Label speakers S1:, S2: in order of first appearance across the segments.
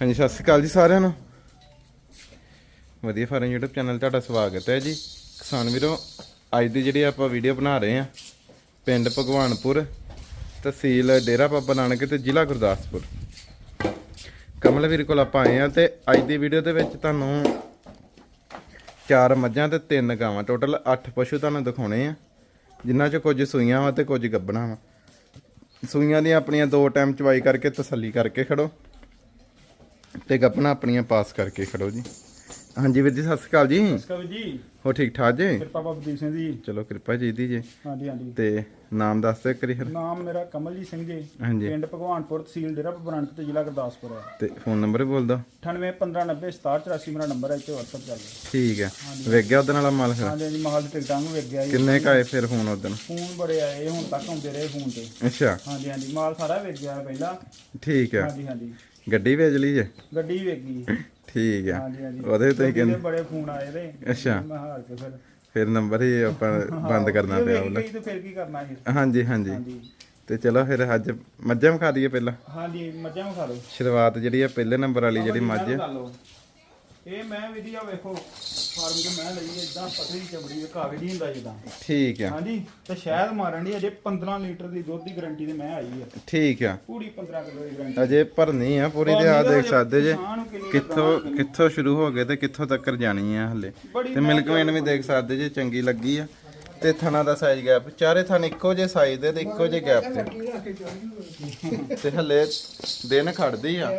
S1: ਹਾਂਜੀ, ਸਤਿ ਸ਼੍ਰੀ ਅਕਾਲ ਜੀ ਸਾਰਿਆਂ ਨੂੰ। ਵਧੀਆ ਫਾਰਮ YouTube ਚੈਨਲ ਤੁਹਾਡਾ ਸਵਾਗਤ ਹੈ ਜੀ। ਕਿਸਾਨ ਵੀਰੋ, ਅੱਜ ਦੀ ਜਿਹੜੀ ਆਪਾਂ ਵੀਡੀਓ ਬਣਾ ਰਹੇ ਆ ਪਿੰਡ ਭਗਵਾਨਪੁਰ, ਤਹਿਸੀਲ ਡੇਰਾ ਬਾਬਾ ਨਾਨਕ ਤੇ ਜ਼ਿਲ੍ਹਾ ਗੁਰਦਾਸਪੁਰ। ਕਮਲ ਵੀਰ ਕੋਲ ਆਪਾਂ ਆਏ ਆ ਤੇ ਅੱਜ ਦੀ ਵੀਡੀਓ ਦੇ ਵਿੱਚ ਤੁਹਾਨੂੰ ਚਾਰ ਮੱਝਾਂ ਤੇ ਤਿੰਨ ਗਾਵਾਂ ਟੋਟਲ 8 ਪਸ਼ੂ ਤੁਹਾਨੂੰ ਦਿਖਾਉਣੇ ਆ। ਜਿਨ੍ਹਾਂ 'ਚ ਕੁਝ ਸੂਈਆਂ ਵਾ ਤੇ ਕੁਝ ਗੱਬਣਾ ਵਾ। ਸੂਈਆਂ ਦੀਆਂ ਆਪਣੀਆਂ ਦੋ ਟਾਈਮ ਚਵਾਈ ਕਰਕੇ ਤਸੱਲੀ ਕਰਕੇ ਖੜੋ। ਤੇ ਗੱਪਣਾ ਆਪਣੀਆਂ ਪਾਸ ਕਰਕੇ ਖੜੋ ਜੀ। ਹਾਂਜੀ ਵੀਰ ਜੀ ਸਤਿ ਸ਼੍ਰੀ ਅਕਾਲ ਜੀ।
S2: ਕਵੀ ਜੀ।
S1: ਹੋ ਠੀਕ ਠਾਕ ਜੀ?
S2: ਕਿਰਪਾ ਬਾਬਾ ਦੀਪ ਸਿੰਘ ਜੀ।
S1: ਚਲੋ ਕਿਰਪਾ ਜੀ ਦੀ ਜੀ।
S2: ਹਾਂਜੀ ਹਾਂਜੀ।
S1: ਤੇ ਨਾਮ ਦੱਸ ਦੇ ਕਰੀ
S2: ਨਾਮ ਮੇਰਾ ਕਮਲਜੀਤ ਸਿੰਘ ਜੀ। ਪਿੰਡ ਭਗਵਾਨਪੁਰ ਤਹਿਸੀਲ ਡੇਰਾ ਬਰੰਟ ਤੇ ਜ਼ਿਲ੍ਹਾ ਗੁਰਦਾਸਪੁਰ ਹੈ।
S1: ਤੇ ਫੋਨ ਨੰਬਰ ਬੋਲ ਦੋ
S2: 9815906784 ਮੇਰਾ ਨੰਬਰ ਹੈ ਇੱਥੇ WhatsApp ਚੱਲ
S1: ਠੀਕ ਹੈ। ਵੇਖ ਗਿਆ ਉਹਦੇ ਨਾਲ ਮਾਲ ਫਿਰ?
S2: ਹਾਂਜੀ ਮਹਾਲ ਦੇ ਟਿਕਟਾਂ ਨੂੰ ਵੇਖ ਗਿਆ ਜੀ।
S1: ਕਿੰਨੇ ਕਾਏ ਫਿਰ ਫੋਨ ਉਦੋਂ
S2: ਫੋਨ ਬੜੇ ਆਏ ਹੁਣ ਤੱਕ ਆਉਂਦੇ ਰਹੇ ਫੋਨ ਤੇ।
S1: ਅੱਛਾ।
S2: ਹਾਂਜੀ ਹਾਂਜੀ ਮਾਲ ਸਾਰਾ ਵੇਚ ਗਿਆ ਪਹਿਲਾਂ।
S1: ਠੀਕ ਹੈ।
S2: ਹਾਂਜੀ ਹਾਂਜੀ।
S1: ਗੱਡੀ ਵੇਚ ਲਈ ਜੇ?
S2: ਗੱਡੀ ਵੇਚ ਗਈ।
S1: ਠੀਕ
S2: ਹਾਂਜੀ ਹਾਂਜੀ।
S1: ਉਹਦੇ ਤੇ
S2: ਦੇ
S1: ਕਹਿੰਦੇ
S2: ਬੜੇ ਫੋਨ ਆਏ ਰਹੇ
S1: ਅੱਛਾ।
S2: ਮੈਂ ਹਾਰ ਕੇ ਫਿਰ
S1: ਫਿਰ ਨੰਬਰ ਹੀ ਆਪਾਂ ਬੰਦ ਕਰਨਾ ਪਿਆ
S2: ਗਈ ਤੇ ਫਿਰ ਕੀ ਕਰਨਾ ਸੀ?
S1: ਹਾਂਜੀ ਹਾਂਜੀ। ਤੇ ਚਲੋ ਫਿਰ ਅੱਜ ਮੱਝਾਂ ਵਿਖਾ ਦਈਏ ਪਹਿਲਾਂ।
S2: ਹਾਂਜੀ ਮੱਝਾਂ ਖਾ ਲਓ
S1: ਸ਼ੁਰੂਆਤ ਜਿਹੜੀ ਆ ਪਹਿਲੇ ਨੰਬਰ ਵਾਲੀ ਜਿਹੜੀ ਮੱਝ
S2: ਮੱਝ
S1: ਹੈ
S2: ਇਹ ਮੈਂ ਵਧੀਆ ਵੇਖੋ ਫਾਰਮ ਕੇ ਮੈਂ ਲਈ ਇਦਾਂ ਪਤਲੀ ਚਮੜੀ ਦੇ ਕਾਗਜ਼ ਨਹੀਂ ਹੁੰਦਾ ਜਿੱਦਾਂ।
S1: ਠੀਕ ਆ।
S2: ਹਾਂਜੀ ਤੇ ਸ਼ਾਇਦ ਮਾਰਨ ਦੀ ਅਜੇ 15 ਲੀਟਰ ਦੀ ਦੁੱਧ ਦੀ ਗਾਰੰਟੀ ਤੇ ਮੈਂ ਆਈ ਹੈ
S1: ਠੀਕ ਆ।
S2: ਪੂਰੀ 15 ਕਿਲੋ ਦੀ ਗਾਰੰਟੀ
S1: ਅਜੇ ਭਰਨੀ ਆ ਪੂਰੀ ਤੇ ਆ ਦੇਖ ਸਕਦੇ ਜੇ ਕਿੱਥੋਂ ਕਿੱਥੋਂ ਸ਼ੁਰੂ ਹੋ ਗਏ ਤੇ ਕਿੱਥੋਂ ਤੱਕ ਜਾਣੀ ਆ ਹਲੇ। ਤੇ ਮਿਲਕ ਵੇਨ ਵੀ ਦੇਖ ਸਕਦੇ ਜੇ ਚੰਗੀ ਲੱਗੀ ਆ। ਤੇ ਥਣਾ ਦਾ ਸਾਈਜ਼ ਗੈਪ ਚਾਰੇ ਥਣ ਇੱਕੋ ਜੇ ਸਾਈਜ਼ ਦੇ ਤੇ ਇੱਕੋ ਜੇ ਗੈਪ ਤੇ। ਤੇ ਹਲੇ ਦਿਨ ਖੜਦੀ ਆ।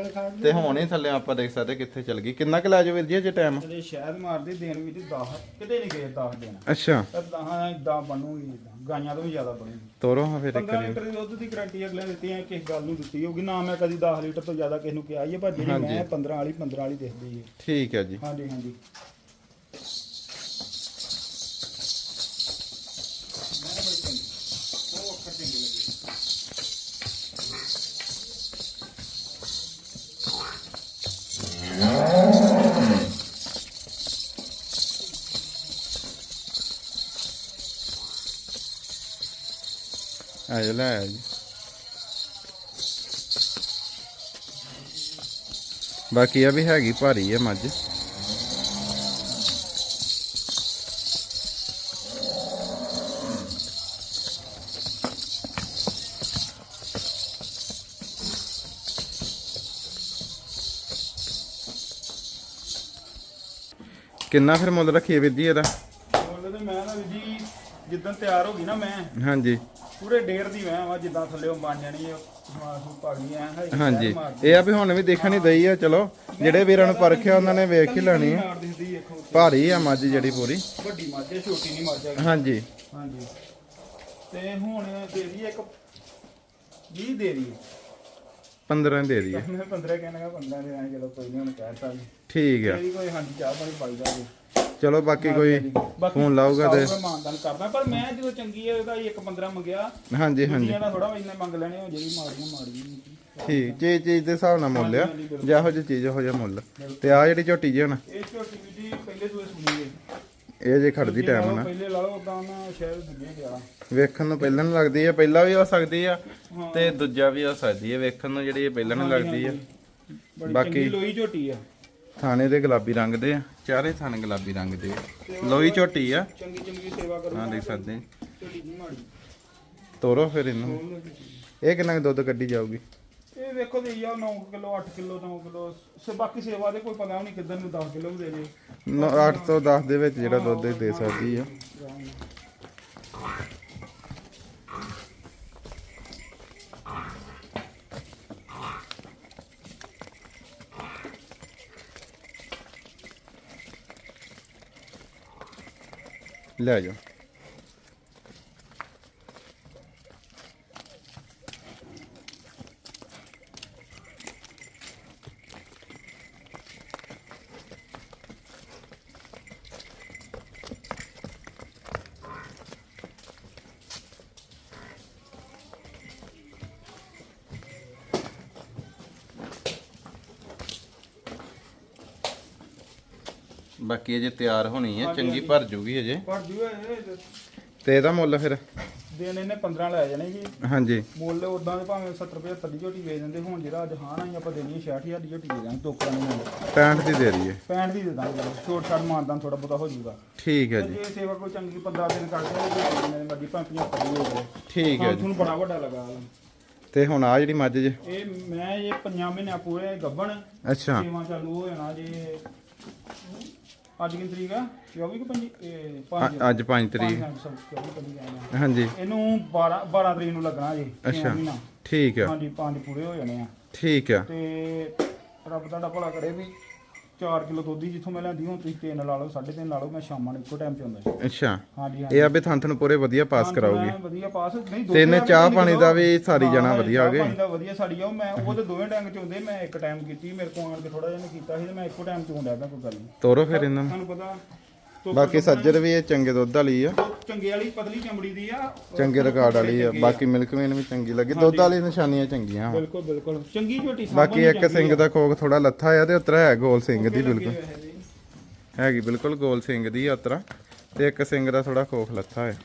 S1: ਤੇ ਹੁਣ ਹੀ ਥੱਲੇ ਆਪਾਂ ਦੇਖ ਸਕਦੇ ਕਿੱਥੇ ਚਲ ਗਈ। ਕਿੰਨਾ ਕੁ ਲੈ ਜਾਓ ਵੀਰ ਜੀ ਅਜੇ ਟਾਈਮ
S2: ਅਜੇ ਸ਼ਾਇਦ ਮਾਰਦੀ ਦੇਣ ਵੀ ਦੀ 10 ਕਿਤੇ ਨਹੀਂ ਗਏ 10 ਦਿਨ।
S1: ਅੱਛਾ।
S2: ਤਾਂ 10 ਇਦਾਂ ਬਣੂਗੀ। ਗਾਈਆਂ ਤੋਂ ਵੀ ਜ਼ਿਆਦਾ ਬਣੂਗੀ।
S1: ਤੋਰੋ ਹਾਂ ਫਿਰ ਇੱਕ
S2: 15
S1: ਵਾਰੀ
S2: ਲੀਟਰ ਦੀ ਦੁੱਧ ਦੀ ਗਾਰੰਟੀ ਅਗਲੇ ਦਿੱਤੀ ਹੈ ਕਿਸ ਗੱਲ ਨੂੰ ਦਿੱਤੀ ਹੋਗੀ ਨਾ ਮੈਂ ਕਦੀ 10 ਲੀਟਰ ਤੋਂ ਜ਼ਿਆਦਾ ਕਿਸ ਨੂੰ ਕਿਹਾ ਹੀ ਹੈ ਪਰ ਜਿਹੜੀ ਮੈਂ 15 ਵਾਲੀ 15 ਵਾਲੀ ਦੇਖਦੀ ਹੈ
S1: ਠੀਕ ਹੈ ਜੀ।
S2: ਹਾਂਜੀ ਹਾਂਜੀ।
S1: ਆ ਜਾ ਲੈ ਆ ਜੀ। ਬਾਕੀ ਆ ਵੀ ਹੈਗੀ ਭਾਰੀ ਹੈ ਮੱਝ। ਕਿੰਨਾ ਫਿਰ ਮੁੱਲ ਰੱਖੀਏ ਜੀ ਇਹਦਾ?
S2: ਬੋਲੇ ਤੇ ਮੈਂ ਨਾ ਵੀ ਜੀ ਜਿੱਦਾਂ ਤਿਆਰ ਹੋ ਗਈ ਨਾ ਮੈਂ
S1: ਹਾਂਜੀ।
S2: ਪੂਰੇ ਡੇਰ ਦੀ ਮੈਂ ਵਾ ਜਿੱਦਾਂ ਥੱਲੇੋਂ ਬਣ ਜਾਣੀ ਹੈ ਮਾਸੂ ਪਗਣੀ ਐ ਹੈ
S1: ਹਾਂਜੀ। ਇਹ ਆ ਵੀ ਹੁਣ ਵੀ ਦੇਖਣ ਹੀ ਦਈ ਆ ਚਲੋ ਜਿਹੜੇ ਵੀਰਾਂ ਨੂੰ ਪਰਖਿਆ ਉਹਨਾਂ ਨੇ ਵੇਖ ਹੀ ਲੈਣੀ ਆ। ਭਾਰੀ ਆ ਮੱਝ ਜਿਹੜੀ ਪੂਰੀ।
S2: ਵੱਡੀ ਮੱਝ ਹੈ ਛੋਟੀ ਨਹੀਂ ਮੱਝ ਹੈਗੀ
S1: ਹਾਂਜੀ।
S2: ਹਾਂਜੀ। ਤੇ ਹੁਣ ਦੇ ਦੀ ਇੱਕ 20 ਦੇ ਦੀ
S1: 15 ਦੇ ਦਈਏ।
S2: ਮੈਂ 15 ਕਹਿਣਾ 15 ਦੇ ਆਏ ਚਲੋ ਕੋਈ ਨਹੀਂ ਹੁਣ ਕਹਿਤਾ ਜੀ।
S1: ਠੀਕ ਆ।
S2: ਤੇਰੀ ਕੋਈ ਹਾਂਜੀ ਚਾਹ ਪਾਣੀ ਪਾਈ ਜਾਵੇ।
S1: ਚਲੋ ਬਾਕੀ ਕੋਈ ਫੋਨ ਲਾਊਗਾ ਤੇ
S2: ਮੈਂ ਮਾਨਦਾਨ ਕਰਦਾ ਪਰ ਮੈਂ ਜਦੋਂ ਚੰਗੀ ਹੈ ਉਹਦਾ ਇੱਕ 15 ਮੰਗਿਆ।
S1: ਹਾਂਜੀ ਹਾਂਜੀ।
S2: ਦੁਨੀਆ ਦਾ ਥੋੜਾ ਇੰਨੇ ਮੰਗ ਲੈਣੇ ਹੋ ਜਿਹੜੀ ਮਾੜੀਆਂ ਮਾੜੀਆਂ
S1: ਠੀਕ ਚੀਜ਼ ਚੀਜ਼ ਦੇ ਹਿਸਾਬ ਨਾਲ ਮੁੱਲ ਆ। ਜਿਹੋ ਜਿਹੀ ਚੀਜ਼ ਹੋ ਜਾ ਮੁੱਲ। ਤੇ ਆ ਜਿਹੜੀ ਝੋਟੀ ਜੀ ਹੁਣ?
S2: ਇਹ ਝੋਟੀ ਵੀ ਜੀ ਪਹਿਲੇ ਸੂਏ ਸੁਣੀ ਹੈ
S1: ਇਹ ਜੇ ਖੜਦੀ ਟਾਈਮ ਨਾਲ
S2: ਪਹਿਲੇ ਲਾ ਲਓ ਉਦਾਂ ਨਾ ਸ਼ਾਇਦ ਦੂਜੇ ਗਿਆ।
S1: ਵੇਖਣ ਨੂੰ ਪਹਿਲਾਂ ਨੂੰ ਲੱਗਦੀ ਆ ਪਹਿਲਾਂ ਵੀ ਹੋ ਸਕਦੀ ਆ ਤੇ ਦੂਜਾ ਵੀ ਹੋ ਸਕਦੀ ਆ ਵੇਖਣ ਨੂੰ ਜਿਹੜੀ ਪਹਿਲਾਂ ਨੂੰ ਲੱਗਦੀ ਆ। ਬਾਕੀ-
S2: ਲੋਈ ਝੋਟੀ ਆ।
S1: ਥਾਣੇ ਦੇ ਗੁਲਾਬੀ ਰੰਗ ਦੇ ਆ ਚਾਰੇ ਥਾਣੇ ਗੁਲਾਬੀ ਰੰਗ ਦੇ ਆ। ਲੋਈ ਝੋਟੀ ਆ।
S2: ਚੰਗੀ ਚੰਗੀ ਸੇਵਾ ਕਰੂ
S1: ਹਾਂ ਦੇਖ ਸਕਦੇ।
S2: ਝੋਟੀ ਮਾੜੀ
S1: ਤੋਰੋ ਫਿਰ ਇਹਨੂੰ। ਇਹ ਕਿੰਨਾ ਕੁ ਦੁੱਧ ਕੱਢੀ ਜਾਊਗੀ?
S2: ਇਹ ਵੇਖੋ ਦੇ ਆ 9 ਕਿਲੋ 8 ਕਿਲੋ 9 ਕਿਲੋ। ਸੇ ਬਾਕੀ ਸੇਵਾ ਦੇ ਕੋਈ ਪਤਾ ਨਹੀਂ ਕਿਦਾਂ ਨੂੰ 10 ਕਿਲੋ ਵੀ ਦੇ ਦੇ।
S1: 8 ਤੋਂ 10 ਦੇ ਵਿੱਚ ਜਿਹੜਾ ਦੁੱਧ ਇਹ ਦੇ ਸਕਦੀ ਆ। ਲੈ ਬਾਕੀ ਅਜੇ ਤਿਆਰ ਹੋਣੀ ਹੈ ਚੰਗੀ ਭਰ ਜੂਗੀ ਅਜੇ।
S2: ਪਰ ਜੂ ਇਹ
S1: ਤੇ ਇਹਦਾ ਮੁੱਲ ਫਿਰ?
S2: ਦਿਨ ਇਹਨੇ 15 ਲੈ ਜਾਣੇ ਜੀ
S1: ਹਾਂਜੀ।
S2: ਮੁੱਲ ਉਦਾਂ ਦੇ ਭਾਵੇਂ 70 75 ਦੀ ਝੋਟੀ ਵੇਚ ਦਿੰਦੇ ਹੁਣ ਜਿਹੜਾ ਅੱਜ ਹਾਂ ਆਈ ਆਪਾਂ ਦੇਣੀ ਹੈ 66000 ਦੀ ਝੋਟੀ ਦੇ ਦਾਂਗੇ ਟੋਕਰਾਂ ਨੂੰ ਮੁੱਲ।
S1: 65 ਦੀ ਦੇ ਦਈਏ।
S2: 65 ਦੀ ਦੇ ਦਾਂਗੇ ਛੋਟ ਛਾਟ ਮਾਨਦਾਨ ਥੋੜਾ ਬਹੁਤਾ ਹੋ ਜਾਊਗਾ
S1: ਠੀਕ ਹੈ ਜੀ।
S2: ਜੇ ਸੇਵਾ ਕੋਈ ਚੰਗੀ 15 ਦਿਨ ਕਰਦੇ ਨੇ ਮੇਰੇ ਮਰਜ਼ੀ ਭਾਵੇਂ 75 ਦੀ ਹੋ ਜਾਵੇ
S1: ਠੀਕ ਹੈ ਜੀ।
S2: ਤੁਹਾਨੂੰ ਬੜਾ ਵੱਡਾ ਲਗਾ
S1: ਤੇ ਹੁਣ ਆ ਜਿਹੜੀ ਮੱਝ ਜੇ?
S2: ਇਹ ਮੈਂ ਇਹ ਪੰਜਾਂ ਮਹੀਨਿਆਂ ਪੂਰੇ ਗੱਭਣ
S1: ਅੱਛਾ।
S2: ਸੇਵਾ ਚਾਲੂ ਹੋ ਜਾਣਾ ਜੇ ਅੱਜ ਕਿੰਨੀ ਤਰੀਕ ਆ? 24 ਕਿ 5 ਇਹ
S1: ਅ-
S2: 5
S1: ਅੱਜ 5 ਤਰੀਕ। ਹਾਂਜੀ।
S2: ਇਹਨੂੰ 12 12 ਤਰੀਕ ਨੂੰ ਲੱਗਣਾ ਜੀ
S1: ਅੱਛਾ। ਠੀਕ ਆ।
S2: ਹਾਂਜੀ ਪੰਜ ਪੂਰੇ ਹੋ ਜਾਣੇ ਆ।
S1: ਠੀਕ ਆ।
S2: ਤੇ ਰੱਬ ਤੁਹਾਡਾ ਭਲਾ ਕਰੇ ਵੀ। 4 ਕਿਲੋ ਦੁੱਧ ਹੀ ਜਿੱਥੋਂ ਮੈਂ ਲੈਂਦੀ ਹੁਣ ਤੁਸੀਂ 3 ਲਾ ਲਓ 3.5 ਲਾ ਲਓ ਮੈਂ ਸ਼ਾਮਾਂ ਨੂੰ ਇੱਕੋ ਟਾਈਮ ਤੇ ਹੁੰਦਾ
S1: ਅੱਛਾ।
S2: ਹਾਂਜੀ
S1: ਇਹ ਆ ਵੀ ਥਾਂ ਤੁਹਾਨੂੰ ਪੂਰੇ ਵਧੀਆ ਪਾਸ
S2: ਹਾਂ,
S1: ਕਰਾਉਗੀ
S2: ਮੈਂ ਵਧੀਆ ਪਾਸ ਨਹੀਂ
S1: ਤੇ ਇਹਨੇ
S2: ਦਾ ਵੀ
S1: ਚਾਹ ਪਾਣੀ। ਦਾ ਵੀ ਸਾਰੀ ਜਾਣਾ ਵਧੀਆ ਹੋ ਗਏ।
S2: ਪਾਣੀ ਦਾ ਵਧੀਆ ਸਾੜੀ ਆ ਉਹ ਮੈਂ ਉਹਦੇ ਦੋਵੇਂ ਡੰਗ ਚ ਹੁੰਦੇ ਮੈਂ ਇੱਕ ਟਾਈਮ ਕੀਤੀ ਮੇਰੇ ਕੋਲ ਆਣ ਕੇ ਥੋੜਾ ਜਿਹਾ ਨੇ ਕੀਤਾ ਸੀ ਤੇ ਮੈਂ ਇੱਕੋ ਟਾਈਮ ਚ ਹੁੰਦਾ ਕੋਈ ਗੱਲ ਨਹੀਂ।
S1: ਤੋਰੋ ਫਿਰ ਇਹਨਾਂ ਨੂੰ।
S2: ਤੁਹਾਨੂੰ ਪਤਾ ਧੁੱਪ
S1: ਬਾਕੀ ਸੱਜਰ ਵੀ ਇਹ ਚੰਗੇ ਦੁੱਧ ਵਾਲੀ ਆ।
S2: ਉਹ ਚੰਗੇ ਵਾਲੀ ਪਤਲੀ ਚਮੜੀ ਦੀ ਆ।
S1: ਚੰਗੇ ਰਿਕਾਰਡ ਵਾਲੀ ਆ। ਬਾਕੀ ਮਿਲਕ ਵੇਨ ਵੀ ਚੰਗੀ ਲੱਗੀ। ਦੁੱਧ ਵਾਲੀ ਨਿਸ਼ਾਨੀਆਂ ਚੰਗੀਆਂ।
S2: ਬਿਲਕੁਲ ਬਿਲਕੁਲ। ਚੰਗੀ ਝੋਟੀ ਸਾਂਭਣ
S1: ਬਾਕੀ ਇੱਕ ਸਿੰਘ। ਦਾ ਖੋਖ ਥੋੜਾ ਲੱਥਾ ਆ ਤੇ ਉਤਰਾ ਹੈ ਗੋਲ ਸਿੰਘ ਦੀ ਬਿਲਕੁਲ। ਹੈਗੀ ਬਿਲਕੁਲ ਗੋਲ ਸਿੰਘ ਦੀ ਆ ਉਤਰਾ। ਤੇ ਇੱਕ ਸਿੰਘ ਦਾ ਥੋੜਾ ਖੋਖ ਲੱਥਾ ਹੈ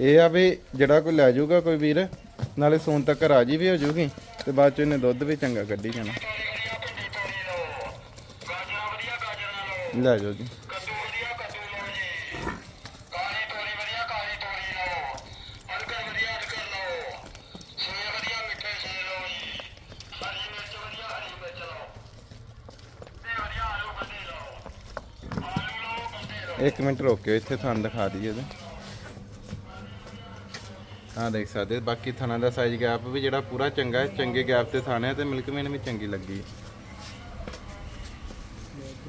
S1: ਇਹ ਆ ਵੀ ਜਿਹੜਾ ਕੋਈ ਲੈ ਜਾਊਗਾ ਕੋਈ ਵੀਰ ਨਾਲੇ ਸੂਨ ਤੱਕ ਰਾਜੀ ਵੀ ਹੋ ਜਾਊਗੀ ਤੇ ਬਾਅਦ ਚ ਇਹਨੇ ਦੁੱਧ ਵੀ ਚੰਗਾ ਕੱਢੀ ਜਾਣਾ। ਲੈ ਜਾਓ ਜੀ
S3: ਕੱਦੂ ਵਧੀਆ ਕੱਦੂ ਲਓ ਜੀ ਕਾਲੀ ਤੋਰੀ ਵਧੀਆ ਕਾਲੀ ਤੋਰੀ ਲਓ ਅਦਕਰ ਵਧੀਆ ਅਦਕਰ ਲਓ ਸੇਬ ਵਧੀਆ ਮਿੱਠੇ ਸੇਬ ਲਓ ਜੀ ਹਰੀ ਮਿਰਚ ਵਧੀਆ ਹਰੀ ਮਿਰਚ ਲਓ ਤੇ ਵਧੀਆ ਆਲੂ ਬੰਦੇ ਲਓ ਆਲੂ ਲਓ ਬੰਦੇ ਲਓ
S1: ਇੱਕ ਮਿੰਟ ਰੋਕਿਓ ਇੱਥੇ ਤੁਹਾਨੂੰ ਦਿਖਾ ਦਈਏ ਇਹਦੇ ਹਾਂ ਦੇਖ ਸਕਦੇ ਹੋ। ਬਾਕੀ ਥਣਾ ਦਾ ਸਾਈਜ਼ ਗੈਪ ਵੀ ਜਿਹੜਾ ਪੂਰਾ ਚੰਗਾ ਹੈ ਚੰਗੇ ਗੈਪ ਤੇ ਥਾਣੇ ਆ ਤੇ ਮਿਲਕ ਮੇਨ ਵੀ ਚੰਗੀ ਲੱਗੀ ਹੈ।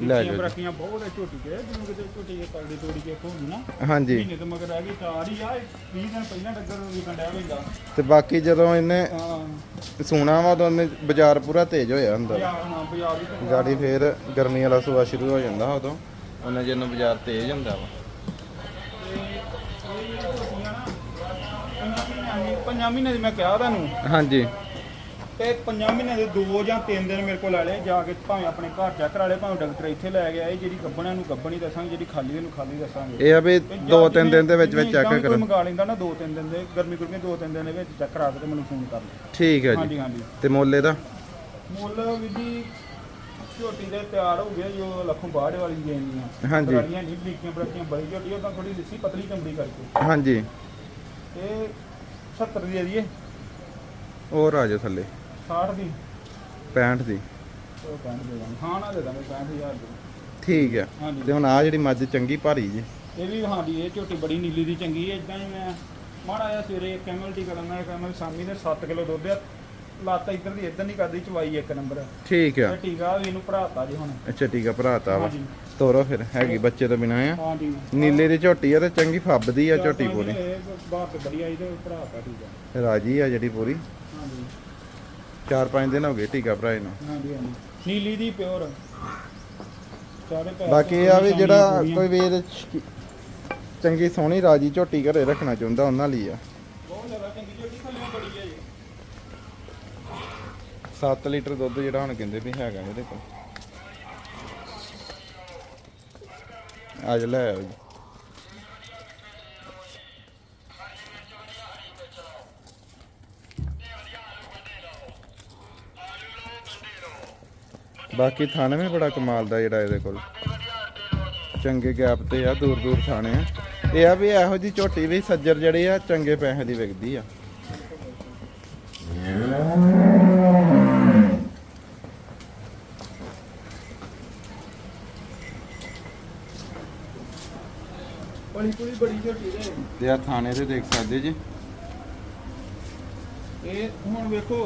S1: ਲੈ ਜਾਓ ਜੀ।
S2: ਬਰਾਕੀਆਂ ਬਹੁਤ ਹੈ ਝੋਟੀ ਕੇ ਜਿਹਨੂੰ ਕਿਤੇ ਝੋਟੀ ਕੇ ਪਲੜੀ ਤੋੜੀ ਕੇ ਹੋਊਗੀ ਨਾ
S1: ਹਾਂਜੀ
S2: ਮਹੀਨੇ ਤੋਂ ਮਗਰ ਆ ਗਈ ਚਾਰ ਹੀ ਆ 20 ਦਿਨ ਪਹਿਲਾਂ ਡੱਗਰ ਵੀ ਕੰਡਿਆ ਹੁੰਦਾ
S1: ਤੇ ਬਾਕੀ ਜਦੋਂ ਇਹਨੇ
S2: ਹਾਂ
S1: ਸੂਣਾ ਵਾ ਉਦੋਂ ਇਹਨੇ ਬਾਜ਼ਾਰ ਪੂਰਾ ਤੇਜ਼ ਹੋਇਆ ਹੁੰਦਾ
S2: ਬਾਜ਼ਾਰ ਹਾਂ ਬਾਜ਼ਾਰ ਤਾਂ-
S1: ਗਾੜੀ ਫੇਰ ਗਰਮੀ ਵਾਲਾ ਸੂਆ ਸ਼ੁਰੂ ਹੋ ਜਾਂਦਾ ਉਦੋਂ ਉਹਨਾਂ ਜਦੋਂ ਬਾਜ਼ਾਰ ਤੇਜ਼ ਹੁੰਦਾ ਵਾ।
S2: ਪੰਜਾਂ ਮਹੀਨੇ ਦੀ ਮੈਂ ਕਿਹਾ ਤੁਹਾਨੂੰ।
S1: ਹਾਂਜੀ।
S2: ਤੇ ਪੰਜਾਂ ਮਹੀਨੇ ਦੇ ਦੋ ਜਾਂ ਤਿੰਨ ਦਿਨ ਮੇਰੇ ਕੋਲ ਲੈ ਲਏ ਜਾ ਕੇ ਭਾਵੇਂ ਆਪਣੇ ਘਰ ਚੈੱਕ ਕਰਾ ਲਏ ਭਾਵੇਂ ਡਾਕਟਰ ਇੱਥੇ ਲੈ ਗਿਆ ਇਹ ਜਿਹੜੀ ਗੱਬਣਿਆਂ ਨੂੰ ਗੱਬਣੀ ਦੱਸਾਂਗੇ ਜਿਹੜੀ ਖਾਲੀ ਉਹਨੂੰ ਖਾਲੀ ਦੱਸਾਂਗੇ।
S1: ਇਹ ਆ ਵੀ
S2: ਤੇ ਜਾਂ
S1: ਦੋ ਤਿੰਨ ਦਿਨ ਦੇ ਵਿੱਚ ਵਿੱਚ
S2: ਜਿਵੇਂ
S1: ਚੈੱਕ
S2: ਏਦਾਂ ਵੀ ਕੋਈ
S1: ਕਰੋ
S2: ਮੰਗਾ ਲੈਂਦਾ ਨਾ ਦੋ ਤਿੰਨ ਦਿਨ ਦੇ ਗਰਮੀ ਗੁਰਮੀ ਦੋ ਤਿੰਨ ਦਿਨ ਦੇ ਵਿੱਚ ਚੈੱਕ ਕਰਾ ਕੇ ਤੇ ਮੈਨੂੰ ਫੋਨ ਕਰ ਲਓ
S1: ਠੀਕ ਹੈ ਜੀ।
S2: ਹਾਂਜੀ ਹਾਂਜੀ।
S1: ਤੇ ਮੋਲੇ ਦਾ
S2: ਮੁੱਲ ਵੀ ਜੀ ਝੋਟੀ ਦੇ ਤਿਆਰ ਹੋ ਗਏ ਜੋ ਲੱਖੋਂ ਬਾੜ ਵਾਲੀ ਗਈਆਂ
S1: ਹਾਂਜੀ।
S2: ਬਰਾੜੀਆਂ ਨਹੀਂ ਬਰੀਕੀਆਂ ਬਰਾਕੀਆਂ ਬੜੀ ਝੋਟੀ ਉਹ ਤਾਂ ਥੋੜੀ ਲਿੱਸੀ ਪਤਲੀ ਚਮੜੀ ਕਰਕੇ।
S1: ਹਾਂਜੀ।
S2: ਇਹ 70 ਦੀ ਦੇ ਦਈਏ
S1: ਹੋਰ ਆ ਜਾਓ ਥੱਲੇ।
S2: 60 ਦੀ।
S1: 65 ਦੀ।
S2: ਉਹ ਕਹਿੰਦੇ ਦੇ ਦਾਂਗੇ। ਹਾਂ ਨਾ ਦੇ ਦਾਂਗੇ 65000 ਦੀ।
S1: ਠੀਕ ਹੈ ਤੇ ਹੁਣ ਆ ਜਿਹੜੀ ਮੱਝ ਚੰਗੀ ਭਾਰੀ ਜੀ।
S2: ਇਹ ਵੀ ਹਾਂਜੀ ਇਹ ਝੋਟੀ ਬੜੀ ਨੀਲੀ ਦੀ ਚੰਗੀ ਹੈ ਇਦਾਂ ਹੀ ਮੈਂ ਮਾੜਾ ਜਿਹਾ ਸਵੇਰੇ ਇੱਕ ਐਮਐਲ ਟੀ ਕਰਨਾ ਇੱਕ ਐਮਐਲ ਸਾਮੀ ਦੇ 7 ਕਿਲੋ ਦੁੱਧ ਆ ਲੱਤ ਇੱਧਰ ਦੀ ਇੱਧਰ ਨਹੀਂ ਕਰਦੀ ਚਵਾਈ ਇੱਕ ਨੰਬਰ।
S1: ਠੀਕ ਆ।
S2: ਇਹ ਟੀਕਾ ਵੀ ਇਹਨੂੰ ਭਰਾਤਾ ਜੀ ਹੁਣ।
S1: ਅੱਛਾ ਠੀਕ ਆ ਭਰਾਤਾ ਵਾ।
S2: ਹਾਂਜੀ।
S1: ਤੋਰੋ ਫਿਰ ਹੈਗੀ ਬੱਚੇ ਤੋਂ ਬਿਨਾ ਆ
S2: ਹਾਂਜੀ।
S1: ਨੀਲੇ ਦੀ ਝੋਟੀ ਆ ਤੇ ਚੰਗੀ ਫੱਬਦੀ ਆ ਝੋਟੀ ਪੂਰੀ।
S2: ਬਾਹਰ ਤੇ ਬੜੀ ਆਈ ਤੇ ਭਰਾਤਾ ਟੀਕਾ
S1: ਰਾਜੀ ਆ ਜਿਹੜੀ ਪੂਰੀ।
S2: ਹਾਂਜੀ।
S1: 4-5 ਦਿਨ ਹੋ ਗਏ ਟੀਕਾ ਭਰਾਏ ਨੂੰ
S2: ਹਾਂਜੀ ਹਾਂਜੀ। ਨੀਲੀ ਦੀ ਪਿਓਰ। ਪੈਰ
S1: ਬਾਕੀ ਇਹ ਆ ਵੀ ਜਿਹੜਾ ਕੋਈ ਸ਼- ਚੰਗੀ ਸੋਹਣੀ ਰਾਜੀ ਝੋਟੀ ਘਰੇ ਰੱਖਣਾ ਚਾਹੁੰਦਾ ਉਹਨਾਂ ਲਈ ਆ
S2: ਬਹੁਤ ਜ਼ਿਆਦਾ ਚੰਗੀ ਝੋਟੀ ਥੱਲੇ ਬੜੀ ਹੈ ਜੀ
S1: 7 ਲੀਟਰ ਦੁੱਧ ਜਿਹੜਾ ਹੁਣ ਕਹਿੰਦੇ ਵੀ ਹੈਗਾ ਇਹਦੇ ਕੋਲ। ਅੱਜ ਲੈ ਆਓ ਜੀ। ਬਾਕੀ ਥਾਣੇ ਵੀ ਬੜਾ ਕਮਾਲ ਦਾ ਜਿਹੜਾ ਇਹਦੇ ਕੋਲ। ਚੰਗੇ ਗੈਪ ਤੇ ਆ ਦੂਰ ਦੂਰ ਥਾਣੇ ਆ। ਇਹ ਆ ਵੀ ਇਹੋ ਜੀ ਝੋਟੀ ਵੀ ਸੱਜਰ ਜਿਹੜੇ ਆ, ਚੰਗੇ ਪੈਸੇ ਦੀ ਵਿਕਦੀ ਆ।
S2: ਬੜੀ ਪੂਰੀ ਬੜੀ ਝੋਟੀ ਦੇ
S1: ਤੇ ਆ ਥਾਣੇ ਤੇ ਦੇਖ ਸਕਦੇ ਜੀ।
S2: ਇਹ ਹੁਣ ਵੇਖੋ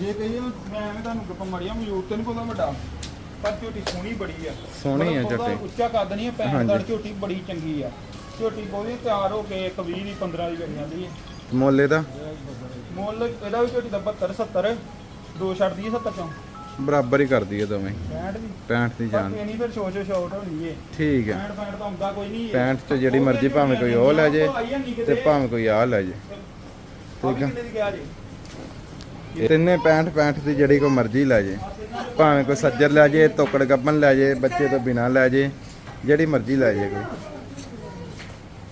S2: ਜੇ ਕਹੀਏ ਮੈਂ ਐਵੇਂ ਤੁਹਾਨੂੰ ਗੱਪਾਂ ਮਾਰੀਆਂ ਮਯੂਰ ਤੇ ਨਹੀਂ ਪਤਾ ਵੱਡਾ ਪਰ ਝੋਟੀ ਸੋਹਣੀ ਬੜੀ ਆ।
S1: ਸੋਹਣੀ ਆ ਝੋਟੀ।
S2: ਉੱਚਾ ਕੱਦ ਨਹੀਂ ਹੈ ਪੈਣ। ਦਾ ਝੋਟੀ ਬੜੀ ਚੰਗੀ ਆ। ਝੋਟੀ ਬਹੁਤੀ ਤਿਆਰ ਹੋ ਕੇ ਇੱਕ 20 ਦੀ 15 ਦੀ ਬਣ ਜਾਂਦੀ ਹੈ
S1: ਮੋਲੇ ਦਾ
S2: ਮੁੱਲ ਇਹਦਾ ਵੀ ਝੋਟੀ ਦਾ 72 70 ਦੋ ਛੱਡਦੀ ਹੈ 70 ਚੋਂ।
S1: ਬਰਾਬਰ ਹੀ ਕਰਦੀ ਹੈ ਦੋਵੇਂ।
S2: 65 ਦੀ।
S1: 65 ਦੀ ਜਾਨ।
S2: ਨਹੀਂ ਫਿਰ ਛੋਟ ਛੋਟ ਹੋਣੀ ਏ।
S1: ਠੀਕ ਹੈ
S2: 65 65 ਤਾਂ ਹੁੰਦਾ ਕੋਈ ਨਹੀਂ
S1: 65 ਚ ਜਿਹੜੀ ਮਰਜ਼ੀ ਭਾਵੇਂ ਕੋਈ ਉਹ ਲੈ ਜੇ ਤੇ ਭਾਵੇਂ ਕੋਈ ਆ ਲੈ ਜੇ।
S2: ਠੀਕ ਜੀ?
S1: ਤਿੰਨੇ 65 65 ਦੀ ਜਿਹੜੀ ਕੋਈ ਮਰਜ਼ੀ ਲੈ ਜੇ। ਭਾਵੇਂ ਕੋਈ ਸੱਜਰ ਲੈ ਜੇ ਤੋਕੜ ਗੱਬਨ ਲੈ ਜੇ ਬੱਚੇ ਤੋਂ ਬਿਨਾ ਲੈ ਜੇ ਜਿਹੜੀ ਮਰਜ਼ੀ ਲੈ ਜੇ ਕੋਈ।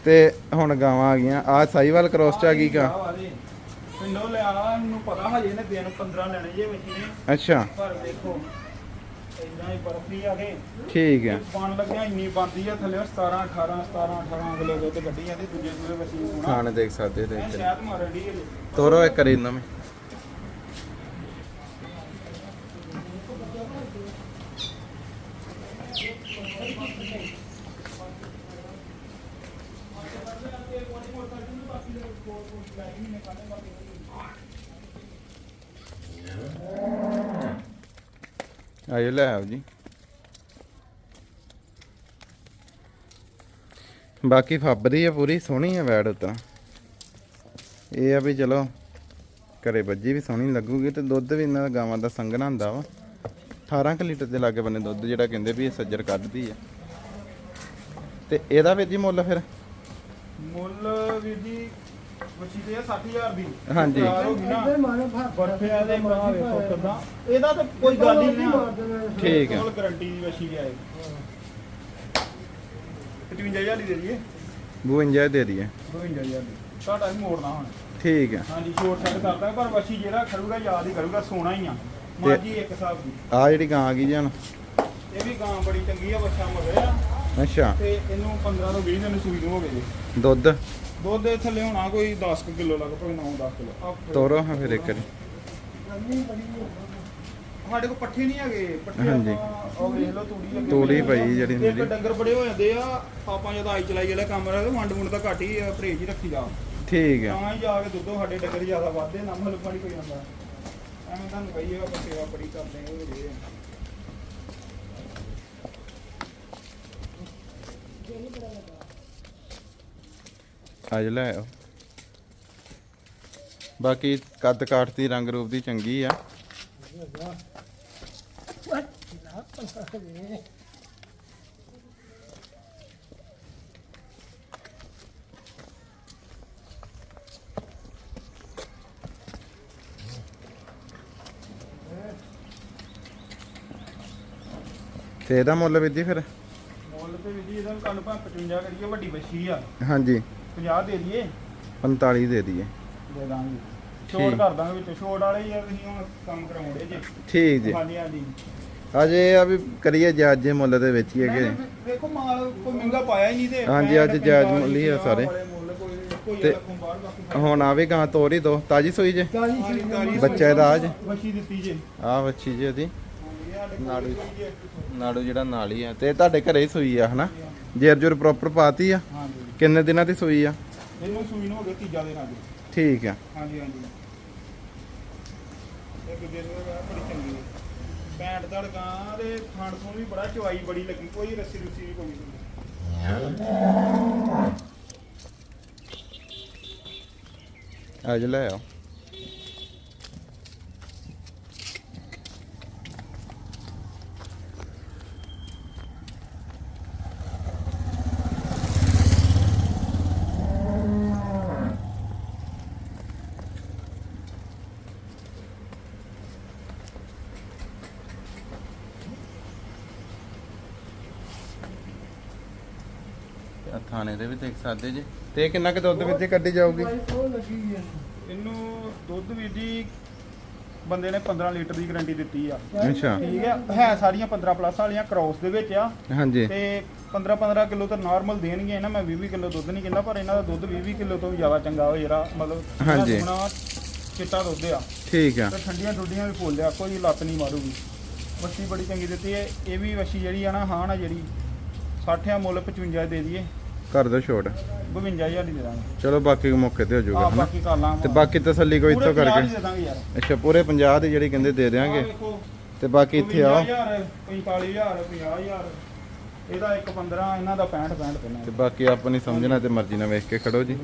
S1: ਤੇ ਹੁਣ ਗਾਵਾਂ ਆ ਗਈਆਂ। ਆ ਸਾਈਵਾਲ ਕ੍ਰੋਸ ਚ ਆ ਗਈ
S2: ਮੈਨੂੰ ਪਤਾ ਹਜੇ ਨੇ ਦਿਨ 15 ਲੈਣੇ ਜੇ ਵਿੱਚ ਨੇ
S1: ਅੱਛਾ।
S2: ਪਰ ਦੇਖੋ ਇਦਾਂ ਹੀ ਬਰਫੀ ਆ ਗਏ
S1: ਠੀਕ ਹੈ
S2: ਬਣ ਲੱਗਿਆ ਇੰਨੀ ਬਣਦੀ ਆ ਥੱਲੇ 17 18 17 18 ਕਿਲੋ ਦੁੱਧ ਕੱਢੀ ਜਾਂਦੀ ਦੂਜੇ ਦੂਜੇ ਵਸੀ ਹੋਣਾ।
S1: ਖਾਣੇ ਦੇਖ ਸਕਦੇ ਤੇ
S2: ਮੈਂ ਸ਼ਾਇਦ ਮਾਰਨ ਦੀ
S1: ਤੋਰੋ ਇੱਕ ਕਰੀ ਨਵੇਂ ਆਇਓ ਲੈ ਆਓ ਜੀ। ਬਾਕੀ ਫੱਬਦੀ ਆ, ਪੂਰੀ ਸੋਹਣੀ ਆ ਵੈੜ ਉਤਰਾ ਇਹ ਆ ਵੀ ਚਲੋ, ਘਰੇ ਵੱਜੀ ਵੀ ਸੋਹਣੀ ਲੱਗੂਗੀ ਤੇ ਦੁੱਧ ਵੀ ਇਹਨਾਂ ਦਾ ਗਾਵਾਂ ਦਾ ਸੰਘਣਾ ਹੁੰਦਾ ਵਾ। 18 ਕੁ ਲੀਟਰ ਦੇ ਲਾਗੇ ਬੰਨੇ ਦੁੱਧ ਜਿਹੜਾ ਕਹਿੰਦੇ ਵੀ ਇਹ ਸੱਜਰ ਕੱਢਦੀ ਆ। ਤੇ ਇਹਦਾ ਵੀ ਜੀ ਮੁੱਲ ਫਿਰ?
S2: ਮੁੱਲ ਵੀਰ ਜੀ ਵਸੀ ਤੇ ਆ 60000 ਦੀ।
S1: ਹਾਂਜੀ।
S2: ਤਿਆਰ ਹੋ ਗਈ ਨਾ। ਬਰਫਿਆ ਦੇ ਮਰਾ ਵੇਖੋ ਕਿਦਾਂ। ਇਹਦਾ ਤਾਂ ਕੋਈ ਗੱਲ ਹੀ ਨਹੀਂ। ਆ
S1: ਠੀਕ ਹੈ।
S2: ਕੋਲ ਗਾਰੰਟੀ ਦੀ ਵਸੀ ਹੈ 55000 ਦੀ ਦੇ ਦਈਏ।
S1: 52 ਦੇ ਦਈਏ।
S2: 52000 ਦੀ। ਤੁਹਾਡਾ ਵੀ ਮੋੜਨਾ ਹੁਣ।
S1: ਠੀਕ ਆ
S2: ਹਾਂਜੀ ਛੋਟ ਛੱਡ ਕਰਦਾ ਪਰ ਵਸੀ ਜਿਹੜਾ ਖੜੂਗਾ ਯਾਦ ਹੀ ਕਰੂਗਾ ਸੋਨਾ ਹੀ ਆ। ਮਾਜੀ ਇੱਕ ਹਿਸਾਬ ਦੀ।
S1: ਆ ਜਿਹੜੀ ਗਾਂ ਆ ਗਈ ਜੀ ਹੁਣ।
S2: ਇਹ ਵੀ ਗਾਂ ਬੜੀ ਚੰਗੀ ਆ ਬੱਚਾ ਮਗਰ ਆ।
S1: ਅੱਛਾ।
S2: ਤੇ ਇਹਨੂੰ 15 ਤੋਂ 20 ਦਿਨ ਸੂਈ ਨੂੰ ਹੋ ਗਏ ਜੀ।
S1: ਦੁੱਧ।
S2: ਦੁੱਧ ਦੇ ਥੱਲੇ ਹੋਣਾ ਕੋਈ 10 ਕੁ ਕਿਲੋ ਲਗਭਗ 9-10 ਕਿਲੋ।
S1: ਤੋਰੋ ਹਾਂ ਫਿਰ ਇੱਕ ਵਾਰੀ।
S2: ਸਾਡੇ ਕੋਲ ਪੱਠੇ ਨਹੀਂ ਹੈਗੇ। ਪੱਠੇ
S1: ਹਾਂਜੀ।
S2: ਆਪਾਂ ਉਹ ਵੇਖ ਲਓ ਤੂੜੀ ਅੱਗੇ
S1: ਤੂੜੀ
S2: ਪਈ
S1: ਜਿਹੜੀ
S2: ਇੱਕ
S1: ਮੇਰੀ।
S2: ਡੰਗਰ ਬੜੇ ਹੋ ਜਾਂਦੇ ਆ। ਆਪਾਂ ਜਦੋਂ ਆਈ ਚਲਾਈ ਵਾਲਾ ਕੰਮ ਰਹੇ ਵੰਡ ਵੁੰਡ ਦਾ ਘੱਟ ਹੀ ਹੀ ਰੱਖੀਦਾ
S1: ਠੀਕ ਆ।
S2: ਤਾਂ ਹੀ ਜਾ ਕੇ ਦੁੱਧੋਂ ਸਾਡੇ ਡੰਗਰ ਜ਼ਿਆਦਾ ਵੱਧਦੇ ਨਾ ਮਤਲਬ ਪਾਣੀ ਕੋਈ ਜਾਂਦਾ। ਐਵੇਂ ਤੁਹਾਨੂੰ ਕਹੀਏ ਆਪਾਂ ਸੇਵਾ ਬੜੀ ਕਰਦੇ ਹਾਂ ਵੀਰੇ
S1: ਅੱਜ ਲੈ ਆਓ। ਬਾਕੀ ਕੱਦ ਕਾਠ ਦੀ ਰੰਗ ਰੂਪ ਦੀ ਚੰਗੀ ਆ। ਤੇ ਇਹਦਾ ਮੁੱਲ ਵੀ ਜੀ ਫਿਰ?
S2: ਮੁੱਲ ਤੇ ਵੀ ਜੀ ਇਹਦਾ ਕੱਲ ਭਾਂ 55 ਕਰੀਏ ਵੱਡੀ ਬੱਛੀ ਆ।
S1: ਹਾਂਜੀ।
S2: 50 ਦੇ ਦਈਏ।
S1: 45 ਦੇ ਦਈਏ।
S2: ਦੇ ਦਾਂਗੇ। ਛੋਟ ਕਰ ਦਾਂਗੇ ਵਿੱਚ। ਛੋਟ ਵਾਲੇ ਹੀ ਆ ਤੁਸੀਂ ਹੁਣ ਕੰਮ ਕਰਾਉਂਦੇ ਜੇ।
S1: ਠੀਕ ਜੀ।
S2: ਹਾਂਜੀ ਹਾਂਜੀ।
S1: ਅਜੇ ਆ ਵੀ ਕਰੀਏ ਜਾਇਜ਼ ਜੇ ਮੁੱਲ ਦੇ ਵਿੱਚ ਹੀ ਹੈਗੇ।
S2: ਨਹੀਂ, ਨਹੀਂ, ਦੇਖੋ ਮਾਲ ਕੋਈ ਮਹਿੰਗਾ ਪਾਇਆ ਹੀ ਨਹੀਂ ਤੇ।
S1: ਹਾਂਜੀ, ਅੱਜ ਜਾਇਜ਼ ਮੁੱਲ ਹੀ ਆ ਸਾਰੇ। ਤੇ ਹੁਣ ਆਵੇ ਗਾਂ ਤੋਰ ਦੋ। ਤਾਜੀ ਸੋਈ ਜੇ। ਬੱਚਾ ਇਹਦਾ ਅੱਜ
S2: ਬੱਚੀ ਦਿੱਤੀ ਜੇ।
S1: ਆ ਬੱਚੀ ਜੀ ਉਹਦੀ ਨਾੜੂ।
S2: ਨਾੜੂ
S1: ਨਾੜੂ ਜਿਹੜਾ ਨਾਲ ਹੀ ਆ। ਤੇ ਤੁਹਾਡੇ ਘਰੇ ਹੀ ਸੂਈ ਆ ਹਨਾ? ਜੇਰ ਜੁਰ ਪ੍ਰੋਪਰ ਪਾਤੀ ਆ।
S2: ਹਾਂਜੀ।
S1: ਕਿੰਨੇ ਦਿਨਾਂ ਦੀ ਸੂਈ ਆ?
S2: ਇਹਨੂੰ ਸੂਈ ਨੂੰ ਹੋ ਗਏ ਤੀਜਾ ਦਿਨ ਅੱਜ
S1: ਠੀਕ ਆ।
S2: ਹਾਂਜੀ ਹਾਂਜੀ। ਇੱਕ ਦਿਨ ਦਾ ਬੜੀ ਚੰਗੀ ਹੈ ਪੈਂਟ ਧੜਕਾਂ ਦੇ ਖਾਣ ਤੋਂ ਵੀ ਬੜਾ ਚਵਾਈ ਬੜੀ ਲੱਗੀ ਕੋਈ ਰੱਸੀ ਰੁੱਸੀ ਵੀ ਕੋਈ ਨਹੀਂ।
S1: ਅੱਜ ਲੈ ਆਓ। ਥਾਣੇ ਦੇ ਵੀ ਦੇਖ ਸਕਦੇ ਜੀ। ਤੇ ਇਹ ਕਿੰਨਾ ਕੁ ਦੁੱਧ ਵਿੱਚ ਕੱਢੀ ਜਾਊਗੀ?
S2: ਇਹਨੂੰ ਦੁੱਧ ਵੀ ਜੀ ਬੰਦੇ ਨੇ 15 ਲੀਟਰ ਦੀ ਗਾਰੰਟੀ ਦਿੱਤੀ ਆ।
S1: ਅੱਛਾ।
S2: ਠੀਕ ਹੈ ਹੈ ਸਾਰੀਆਂ 15 ਪਲੱਸ ਵਾਲੀਆਂ ਕ੍ਰੋਸ ਦੇ ਵਿੱਚ ਆ।
S1: ਹਾਂਜੀ।
S2: ਤੇ 15 15 ਕਿਲੋ ਤਾਂ ਨਾਰਮਲ ਦੇਣਗੇ ਇਹਨਾਂ ਮੈਂ 20 ਕਿਲੋ ਦੁੱਧ ਨਹੀਂ ਕਹਿੰਦਾ ਪਰ ਇਹਨਾਂ ਦਾ ਦੁੱਧ 20 20 ਕਿਲੋ ਤੋਂ ਵੀ ਜ਼ਿਆਦਾ ਚੰਗਾ ਹੋ ਜਿਹੜਾ ਮਤਲਬ
S1: ਹਾਂਜੀ।
S2: ਚਿੱਟਾ ਦੁੱਧ ਆ।
S1: ਠੀਕ ਆ।
S2: ਤੇ ਠੰਡੀਆਂ ਠੁੱਡੀਆਂ ਵੀ ਫੁੱਲ ਆ ਕੋਈ ਲੱਤ ਨਹੀਂ ਮਾਰੂਗੀ। ਵੱਛੀ ਬੜੀ ਚੰਗੀ ਦਿੱਤੀ ਹੈ। ਇਹ ਵੀ ਵੱਛੀ ਜਿਹੜੀ ਆ ਨਾ ਹਾਣ ਆ ਜਿਹੜੀ 60 ਆ ਮੁੱਲ 55 ਦੇ ਦਈਏ।
S1: ਕਰ ਦੋ ਛੋਟ।
S2: 52000 ਦੀ ਦੇ ਦਾਂਗੇ।
S1: ਚਲੋ ਬਾਕੀ ਮੌਕੇ ਤੇ ਹੋ ਜਾਊਗਾ ਹਨਾ?
S2: ਬਾਕੀ ਕਰ ਲਾਂਗੇ।
S1: ਤੇ ਬਾਕੀ ਤਸੱਲੀ ਕੋਈ ਇੱਥੋਂ ਕਰਕੇ।
S2: ਦੀ ਦੇ ਦਾਂਗੇ ਯਾਰ।
S1: ਅੱਛਾ ਪੂਰੇ 50 ਦੀ ਜਿਹੜੀ ਕਹਿੰਦੇ ਦੇ
S2: ਵੇਖੋ।
S1: ਤੇ ਬਾਕੀ ਇੱਥੇ ਆਓ।
S2: 45000 45000 50000 ਇਹਦਾ ਇੱਕ 15 ਇਹਨਾਂ ਦਾ 65 65 ਪੈਣਾ
S1: ਤੇ ਬਾਕੀ ਆਪਣੀ ਸਮਝਣਾ ਤੇ ਮਰਜ਼ੀ ਨਾਲ ਵੇਖ ਕੇ ਖੜੋ ਜੀ।